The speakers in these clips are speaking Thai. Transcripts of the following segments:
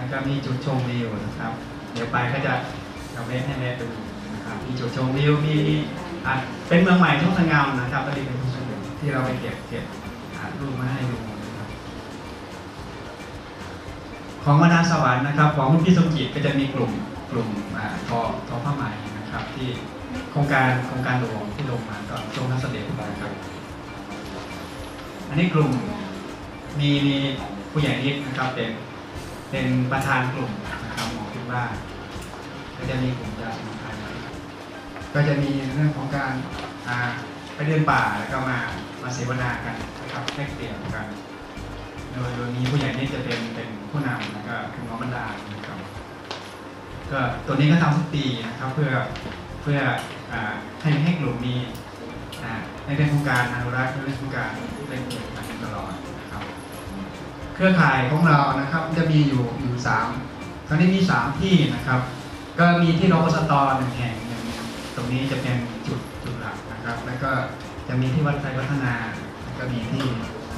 แล้วก็มีจุดชมวิวนะครับ เดี๋ยวไปก็จะเอาเวทให้แม่ดูนะครับ มีจุดชมวิว มีอะเป็นเมืองใหม่ทุ่งสงามนะครับก็ดีเป็นทุ่งสงามที่เราไปเก็บเก็บรูปมาให้ดูนะครับ ของวนาสวรรค์นะครับ ของคุณพี่สมจิตก็จะมีกลุ่มกลุ่มทอทอผ้าไหมนะครับ ที่โครงการโครงการหลวงที่ลงมาก็ทรงนักเสด็จนะครับ อันนี้กลุ่มมีมีผู้ใหญ่นิดนะครับเป็น เป็นประธานกลุ่มนะครับหมอคิดว่าก็จะมีกลุ่มยาสมุนไพรก็จะมีเรื่องของการไปเดินป่าแล้วก็มามาเสวนากันนะครับแลกเปลี่ยนกัน โดยโดยมีผู้ใหญ่นี่จะเป็นเป็นผู้นำแล้วก็คุณหมอบรรดานะครับก็ตัวนี้ก็ทำทุกปีนะครับเพื่อเพื่อให้ให้กลุ่มมีในเรื่องของการอนุรักษ์ในเรื่องของการเล่นเกม เครือข่ายของเรานะครับจะมีอยู่อยู่สามตอนนี้มีสามที่นะครับ ก็มีที่รปสตหนึ่งแห่งหนึ่งตรงนี้จะเป็นจุดจุดหลักนะครับ แล้วก็จะมีที่วัดไทยพัฒนาแล้วก็มีที่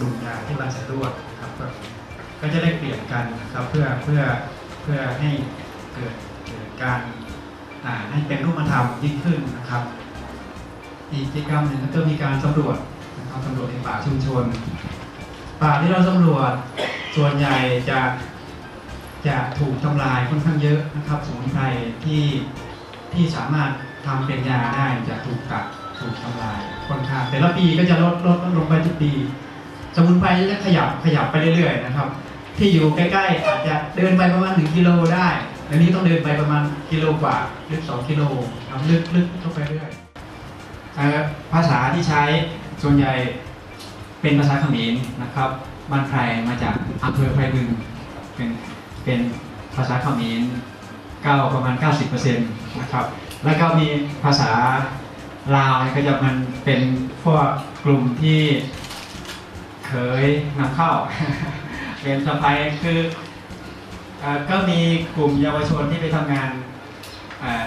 ดุงยาที่วัดสะดวกครับก็ก็จะได้เปลี่ยนกันนะครับเพื่อเพื่อเพื่อให้เกิดเกิดการอ่าให้เป็นรูปธรรมยิ่งขึ้นนะครับ อีกกิจกรรมหนึ่งก็จะมีการสำรวจนะครับสำรวจในป่าชุมชน ป่าที่เราสำรวจ ส่วนใหญ่จะจะถูกทำลายค่อนข้างเยอะนะครับสมุนไพรที่ที่สามารถทำเป็นยาได้จะถูกตัดถูกทำลายค่อนข้างแต่ละปีก็จะลดลดลงไปทุกปี สมุนไพรจะขยับขยับไปเรื่อยๆนะครับ ที่อยู่ใกล้ๆอาจจะเดินไปประมาณหนึ่งกิโลได้อันนี้ต้องเดินไปประมาณกิโลกว่าหรือสองกิโลครับลึกลึกเข้าไปเรื่อยภาษาที่ใช้ส่วนใหญ่เป็นภาษาเขมรนะครับ บ้านไพรมาจากอำเภอไพรบึงเป็นเป็นภาษาเขมรเก้าประมาณ 90%นะครับ แล้วก็มีภาษาลาวก็จะมันเป็นพวกกลุ่มที่เคยนำเข้า เป็นสะพายคืออก็มีกลุ่มเยาวชนที่ไปทำงาน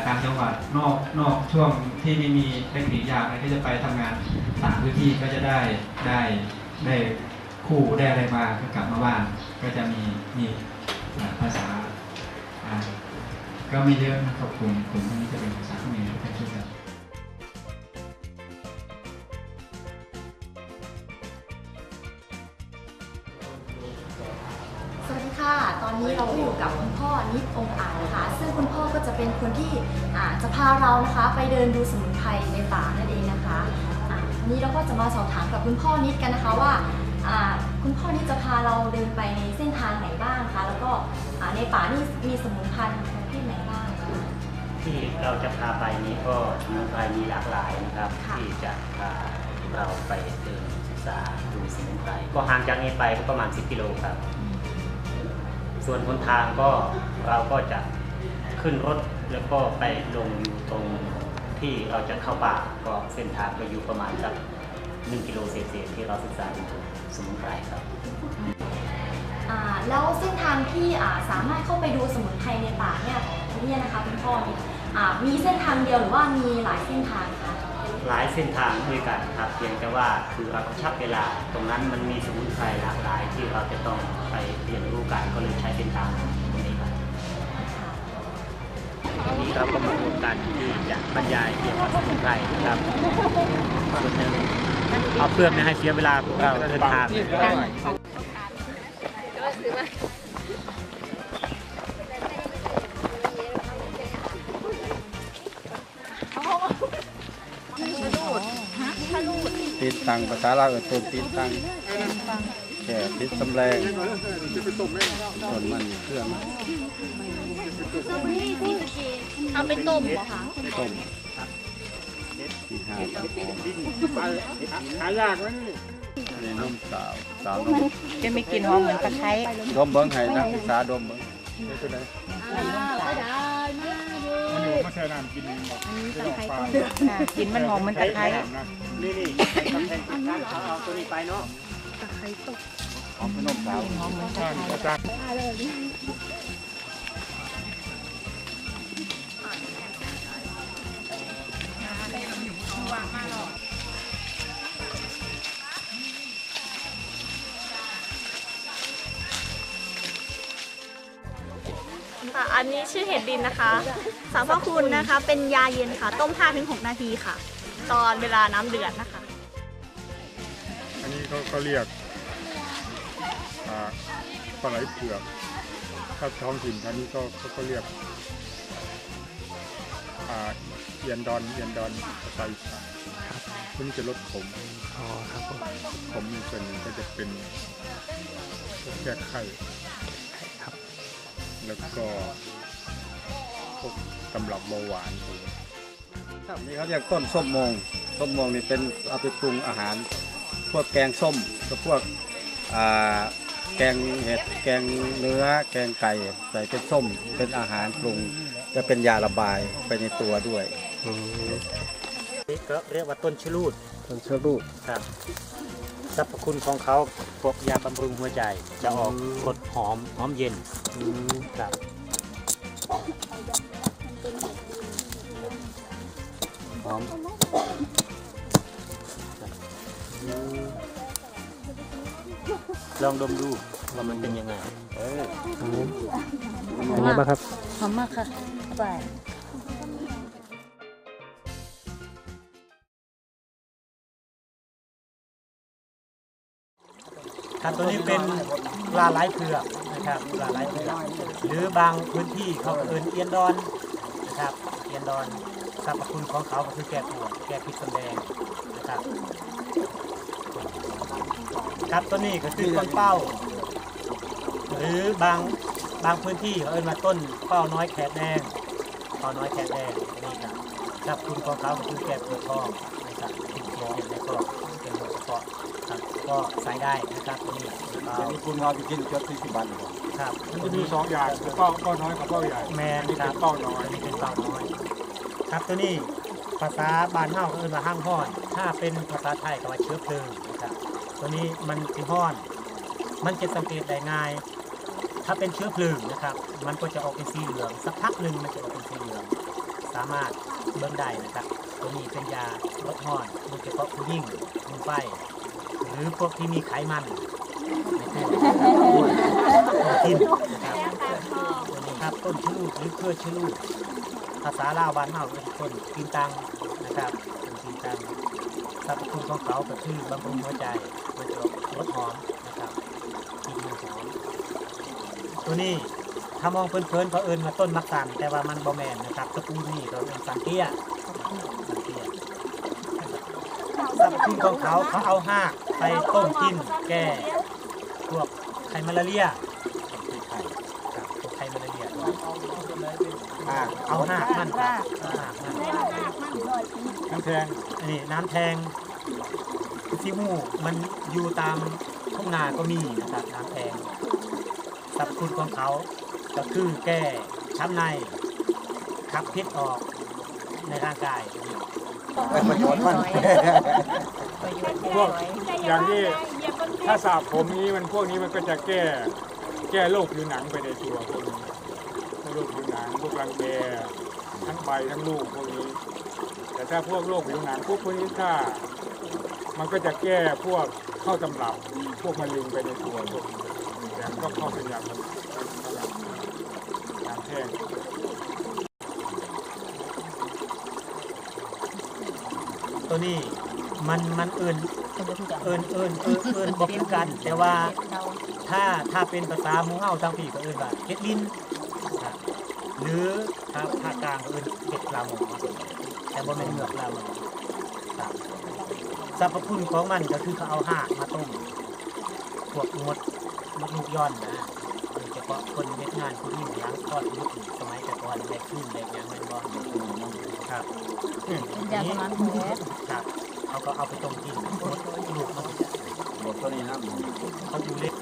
ต่างจังหวัดนอกนอกช่วงที่ไม่มีเทคนิคยากอะไรก็จะไปทำงานต่างพื้นที่ก็จะได้ได้ได้ คู่ได้อะไรมาก็กลับมาบ้าน ก็จะมีนี่ภาษาก็ไม่เยอะนะครับกลุ่มกลุ่มพวกนี้จะเป็นภาษาเขมรเป็นชุดแบบสวัสดีค่ะ ตอนนี้เราก็อยู่กับคุณพ่อนิดองค์อาจนะคะ ซึ่งคุณพ่อก็จะเป็นคนที่จะพาเรานะคะ ไปเดินดูสมุนไพรในป่านั่นเองนะคะวันนี้เราก็จะมาสอบถามกับคุณพ่อนิดกันนะคะว่า คุณพ่อนิดจะพาเราเดินไปในเส้นทางไหนบ้างคะ แล้วก็อ่าในป่านี่มีสมุนไพรประเภทไหนบ้างคะที่เราจะพาไปนี้ก็สมุนไพรมีหลากหลายนะครับค่ะที่จะพาเราไปเดินศึกษาดูสมุนไพรก็ห่างจากนี้ไปก็ประมาณ 10 กิโลครับ ส่วนบนทางก็เราก็จะขึ้นรถแล้วก็ไปลงอยู่ตรงที่เราจะเข้าป่าก็เส้นทางก็อยู่ประมาณสัก หนึ่งกิโลเศษๆที่เราศึกษาดูสมุนไพรครับอ่าแล้วเส้นทางที่อ่าสามารถเข้าไปดูสมุนไพรในป่าเนี่ยเนี่ยนะคะคุณพ่อนี่อ่ามีเส้นทางเดียวหรือว่ามีหลายเส้นทางคะหลายเส้นทางด้วยกันครับเพียงแต่ว่าคือเรากระชับเวลา ตรงนั้นมันมีสมุนไพรหลากหลายที่เราจะต้องไปเรียนรู้กันก็เลยใช้เส้นทางตรงนี้ครับวันนี้เราก็มาร่วมกันที่จะบรรยายเกี่ยวกับสมุนไพรนะครับส่วนหนึ่ง เอาเพื่อไม่ให้เสียเวลาพวกเราเดินทางติดตังภาษาลาวก็ต้นติดตังแก่ติดสำแรงต้นมันเครื่องเอาไปต้มเหรอคะต้ม ที่หาหายากไหมนี่นี่มสาวสาวนมจะมีกลิ่นหอมเหมือนตะไคร้ดมเบิ้งให้นักศึกษาดมเบิ้งนี่ตัวใดค่ะกลิ่นมันหอมเหมือนตะไคร้นี่นี่เอาตัวนี้ไปเนาะหอมขนมสาวหอมเหมือนตะไคร้างมาหรอกค่ะอันนี้ชื่อเห็ดดินนะคะสารพ่อคุณนะคะ เป็นยาเย็นค่ะ ต้ม 5-6 นาทีค่ะ ตอนเวลาน้ำเดือดนะคะ อันนี้เขาเขาเรียกปลาไหลเผือก ถ้าท้องถิ่นทานนี้ก็เขาเรียก เอียนดอนเอียนดอนภาษาอีสานตัวนี้จะลดขมอ๋อครับผมขมในส่วนหนึ่งก็จะเป็นแก้ไข้ครับ แล้วก็พวกตำรับเบาหวานพวกนี้ครับนี่เขาเรียกต้นส้มมงส้มมงนี่เป็นเอาไปปรุงอาหาร พวกแกงส้มกับพวกอ่าแกงเห็ดแกงเนื้อ แกงไก่ใส่เป็นส้มเป็นอาหารปรุงจะเป็นยาระบายไปในตัวด้วยอืม นี่ก็เรียกว่าต้นชะลูดต้นเชื้อรูดครับสรรพคุณของเขาพวกยาบำรุงหัวใจ จะออกรสหอมหอมเย็นอืมครับหอมลองดมดูว่ามันเป็นยังไงอันนี้เป็นไงบ้างครับหอมมากค่ะไป ครับตัวนี้เป็นปลาไหลเผือกนะครับปลาไหลเผือกหรือบางพื้นที่เขาเอิ้นเอียนดอนนะครับเอียนดอนสรรพคุณของเขาก็คือแก้ปวดแก้พิษสำแดงนะครับ ครับตัวนี้ก็คือต้นเป้า หรือบางบางพื้นที่เขาเอิ้นมาต้นเป้าน้อยแขกแดงเป้าน้อยแขกแดงนี่ครับสรรพคุณของเขาก็คือแก้ปวดท้องนะครับติดเชื้อในกระเพาะเป็นโรคกระเพาะครับ ก็ใส่ได้นะครับตัวนี้เป้าจะมีคุณเราไปกินจดที่สิบันครับมันจะมีสองอย่างคือเป้าเป้าน้อยกับเป้าใหญ่แมนนี่คเป็รับนเป้าน้อยอันนี้เป็นเป้าน้อย ครับตัวนี้ภาษาบ้านเฮาก็เอิ้นว่าห้างห้อน ถ้าเป็นภาษาไทยก็ว่าเชื้อเพลิงนะครับ ตัวนี้มันสิห้อน มันจะสังเกตได้ง่าย ถ้าเป็นเชื้อเพลิงนะครับ มันก็จะออกเป็นสีเหลือง สักพักหนึ่งมันจะออกเป็นสีเหลือง สามารถเบิ่งได้นะครับ ตัวนี้เป็นยาลดห้อนโดยเฉพาะผู้หญิงมือไฟ หรือพวกที่มีไขมันในตัวกินนะครับตัวนี้ครับต้นชะลูดหรือเครือชะลูดภาษาลาวบ้านเฮาเป็นต้นกินตังนะครับต้นกินตังสรรพคุณของเขาก็คือบำรุงหัวใจมันจะลดหอมนะครับกินหอมตัวนี้ถ้ามองเพลินๆเขาเอิ้นมาต้นมักสันแต่ว่ามันบ่แมนนะครับตระกูลนี้เขาเป็นสันเตี้ยสันเตี้ยสรรพคุณของเขาเขาเอาห้า ไปต้มกินแก้พวกไข้มาลาเรียครับพวกไข้มาลาเรียอ่าเอาหากมันครับเอาหากมันน้ำแทงอันนี้น้ำแทงซิมูมันอยู่ตามทุ่งนาก็มีนะครับน้ำแทงสรรพคุณของเขาก็คือแก้ช้ำในขับพิษออกในร่างกายประโยชน์มัน พวกอย่างที่ถ้าสาบผมนี้มันพวกนี้มันก็จะแก้แก้โรคผิวหนังไปในตัวพวกนี้โรคผิวหนังพวกรังแกทั้งใบทั้งลูกพวกนี้ แต่ถ้าพวกโรคผิวหนังพวกพวกนี้ถ้า มันก็จะแก้พวกเข้าตำรับพวกมะเร็งไปในตัวพวกนี้แต่ก็เข้าเป็นยาคนน้ำแท่งตัวนี้มันมันเอิน เอินเอินเอินเอินบอกคือกัน แต่ว่าถ้าถ้าเป็นภาษาหมูเฮาทางพี่ก็เอินว่าเก็ดลิ้นครับหรือถ้าภาคกลางก็เอินเก็ดลาหมอแต่บ่แม่นเหงือกลาหมอครับสรรพคุณของมันก็คือเขาเอาหากมาต้มพวกงดมดลูกย่อนนะโดยเฉพาะคนเฮ็ดงานผู้หญิงล้างคอดลูกสมัยแต่ก่อนแบกขึ้นแบกยังแม่นบ่ครับเป็นยาสมานแผลครับ เขาก็เอาไปต้มกินมดลูกมันก็จะบทตัวนี้นะเขาอยู่เล็ก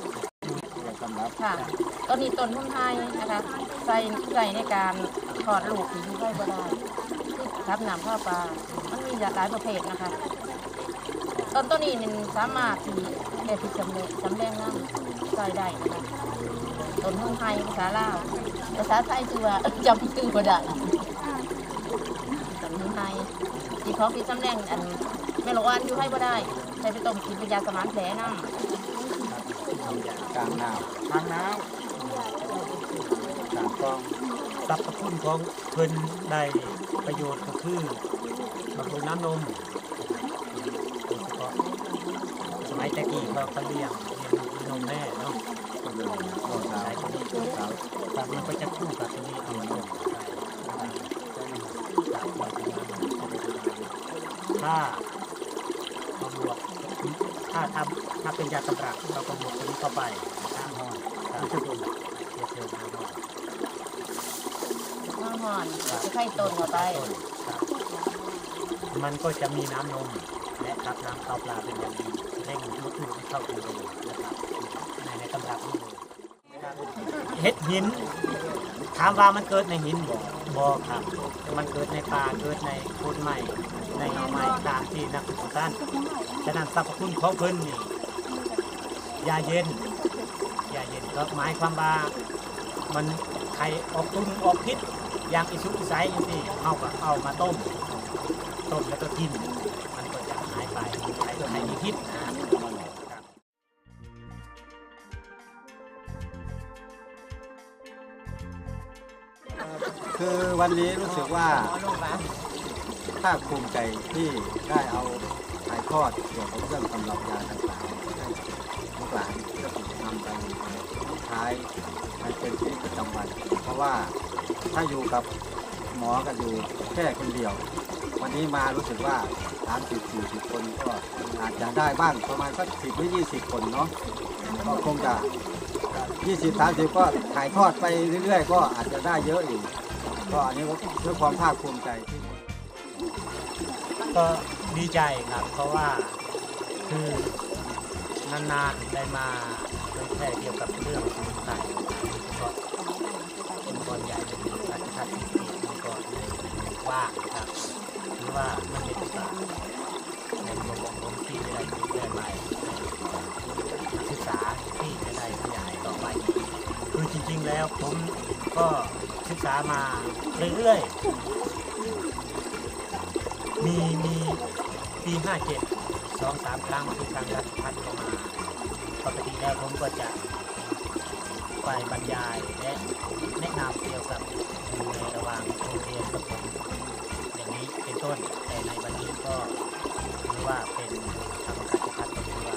สำหรับค่ะ ต้นนี้ต้นพุ่มไทยนะคะ ใส่ใส่ในการถอดลูกที่อยู่ไว้บ่ได้คือทับน้ำข้าวปลา มันมีหลากหลายประเภทนะคะ ต้นต้นนี้มันสามารถที่ได้พิจำเร็จจำแรงน้ำใส่ได้นะคะต้นพุ่มไทยภาษาลาวภาษาไทยคือว่าจำชื่อบ่ได้ต้นพุ่มไทยที่ของที่จำแรงอัน แม่ลูกอ่อนอยู่ให้บ่ได้ใส่ไปต้มกินเป็นยาสมานแผลน้ำกลางหน้าทางน้ครับก็สรรพคุณของเพิ่นได้ประโยชน์ก็คือบำรุงน้ำนมโดยเฉพาะสมัยแต่กี้เขาเขาเลี้ยงเลี้ยงนมแม่เนาะใช้ตัวนี้ครับครับมันก็จะคู่กับตัวนี้เอามาลงใส่ถ้าเอา บวกถ้าถ้าถ้าเป็นยาตำรับเราก็บวกตัวนี้เข้าไปข้างห้องครับเพื่อเพิ่มน้ำนมข้าวหอนจะไข่ต้นเข้าไปครับมันก็จะมีน้ำนมและครับน้ำข้าวปลาเป็นอย่างดีเร่งลดลูกให้เข้าตัวเลยนะครับในในตำรับนี่เลยเห็ดหินถามว่ามันเกิดในหินบ่ บ่ครับมันเกิดในป่าเกิดในโคนไม้ในเงาไม้ตามที่นักศึกษาฉะนั้นสรรพคุณของเพิ่นนี่ยาเย็นยาเย็นก็หมายความว่ามันไข่ออกตุนออกพิษอย่างอิสุกอิสัยอย่างที่เอาก็เอามาต้ม ต้มแล้วก็กิน มันก็จะหายไปไข่ไข่มีพิษนะ คือวันนี้รู้สึกว่าภาคภูมิใจที่ได้เอาถ่ายทอดเกี่ยวกับเรื่องตำรับยาต่างๆให้ลูกหลานที่จะนำไปใช้ในเป็นชีวิตประจำวัน เพราะว่าถ้าอยู่กับหมอกันอยู่แค่คนเดียว วันนี้มารู้สึกว่า30 40 คนก็อาจจะได้บ้างประมาณสัก10หรือ20 คนเนาะก็คงจะ20 30 ก็ถ่ายทอดไปเรื่อยๆ ก็อาจจะได้เยอะอีก ก็อันนี้ก็เพื่อความภาคภูมิใจที่ก็ดีใจครับเพราะว่าคือนานๆได้มาเผยแพร่เกี่ยวกับเรื่องสมุนไพรก็องค์กรใหญ่เป็นราชทัศน์ที่องค์กรว่างครับหรือว่ามันเป็นโอกาสในตัวของผมที่จะได้เผยแพร่ไปในศึกษาที่จะได้ขยายต่อไปคือจริงๆแล้วผมก็ ศึกษามาเรื่อยๆ มีมีปีห้าเจ็ดสองสามครั้งที่ทางรัฐพัฒน์เข้ามาปกติแล้วผมก็จะไปบรรยายและแนะนำเกี่ยวกับอยู่ในระหว่างโรงเรียนกับผมอย่างนี้เป็นต้นแต่ในวันนี้ก็ถือว่าเป็นธรรมกัจจพัฒน์ก็ถือว่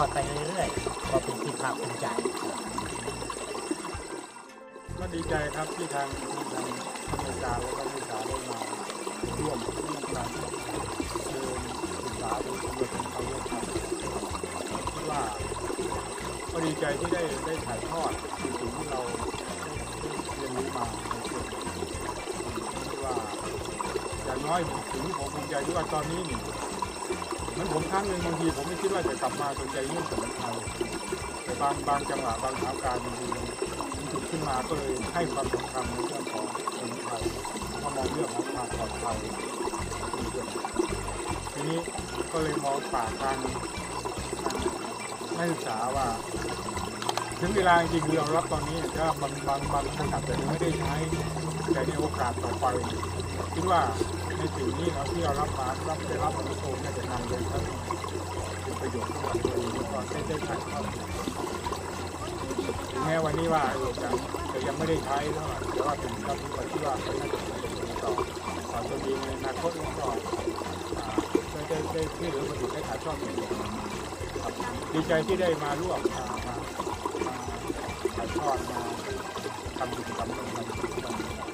อดไปเรื่อยๆ ก็เป็นที่ภาคภูมิใจก็ดีใจครับที่ทางที่ทางอเมริกาแล้วก็วิสาได้มาร่วมในการเดินศึกษาดูสำรวจของเขาด้วยครับคิดว่าก็ดีใจที่ได้ได้ถ่ายทอดสิ่งที่เราเรียนรู้มาในส่วนที่ว่าอย่างน้อยถึงที่ผมภูมิใจที่ว่าตอนนี้นี่ มือนผมครั้งหนึ่งบางทีผมไม่คิดว่าจะกลับมาสนใจเรื่องสมุนไพรแต่บางบางจังหวะบางสถานการณ์บางทีมันจุดขึ้นมาก็เลยให้ความสำคัญในเรื่องของสมุนไพรเพราะมองเรื่องของความปลอดภัยทีนี้ก็เลยมองฝากทางนักศึกษาว่าถึงเวลาจริงๆยอมรับตอนนี้ถ้าบางบางบางขนาดแต่ยังไม่ได้ใช้แต่ในโอกาสต่อไปคิดว่า ในสิ่งนี้เราที่เรารับมารับได้รับอนุโภคน่าจะนำไปทั้เป็นประโยชน์สำหรับตัวเองแล้วก็ได้ได้ถ่ายทอดถึงแม้วันนี้ว่าเออจะจะยังไม่ได้ใช้เท่าไหร่แต่ว่าถึงเราคิดว่าที่ว่าเป็นน่าจะเป็นต่อต่อตัวเองในอนาคตแล้วก็อ่าได้ได้ได้ช่วยเหลือคนอื่นได้ถ่ายทอดประโยชน์ครับดีใจที่ได้มาร่วมมามามาถ่ายทอดมาทำกิจกรรมร่วมกัน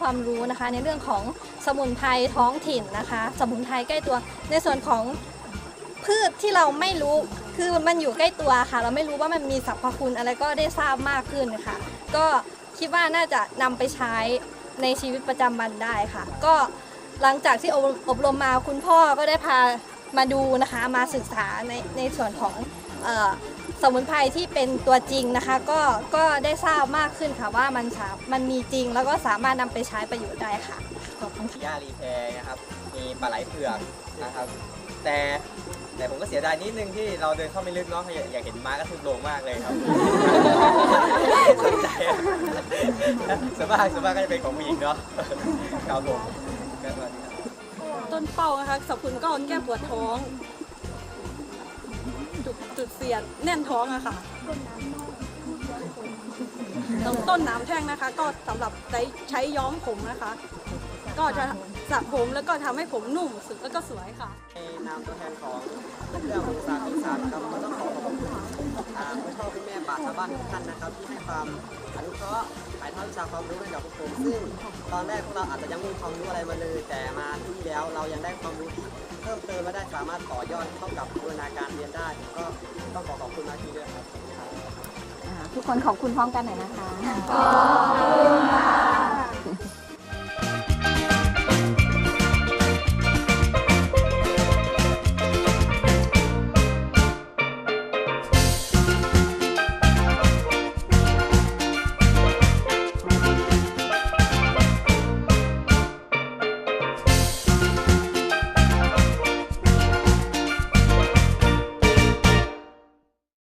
ความรู้นะคะ ในเรื่องของสมุนไพรท้องถิ่นนะคะ สมุนไพรใกล้ตัว ในส่วนของพืชที่เราไม่รู้คือมันอยู่ใกล้ตัวค่ะ เราไม่รู้ว่ามันมีสรรพคุณอะไรก็ได้ทราบมากขึ้นค่ะ ก็คิดว่าน่าจะนำไปใช้ในชีวิตประจำวันได้ค่ะ ก็หลังจากที่อบอบรมมาคุณพ่อก็ได้พามาดูนะคะ มาศึกษาในในส่วนของเออ สมุนไพรที่เป็นตัวจริงนะคะ ก็ก็ได้ทราบมากขึ้นค่ะว่ามันสามันมีจริง แล้วก็สามารถนำไปใช้ประโยชน์ได้ค่ะขอบคุณค่ะหญ้ารีแพรนะครับ มีปลาไหลเผือกนะครับ แต่แต่ผมก็เสียดายนิดนึงที่เราเดินเข้าไม่ลึกเนาะอยากอยากเห็นม้ากระทืบโลงมากเลยครับ สนใจอะสวนมากสวนมากก็จะเป็นของผู้หญิงเนาะครับผมก็สวัสดีครับ ต้นเป้านะคะสรรพคุณก็แก้ปวดท้อง จุดจุดเสียดแน่นท้องอะค่ะต้นต้นน้ำแท่งนะคะ ก็สำหรับใช้ใช้ย้อมผมนะคะ ก็จะสระผมแล้วก็ทำให้ผมนุ่มสุดแล้วก็สวยค่ะในนามตัวแทนของเรื่ององศาพิศาสครับก็ต้องขอขอบคุณอ่าคุณพ่อคุณแม่บาทชาวบ้านทุกท่านนะครับ ที่ให้ความอนุเคราะห์ถ่ายทอดวิชาความรู้ให้กับพวกผมซึ่งตอนแรกพวกเราอาจจะยังไม่มีความรู้อะไรมาเลย แต่มาที่นี่แล้วเรายังได้ความรู้ที่ เพิ่มเติมและได้สามารถต่อยอดเข้ากับบูรณาการเรียนได้ก็ต้องขอขอบคุณมาทีด้วยครับทุกคนขอบคุณพร้อมกันหน่อยนะคะ ขอบคุณค่ะ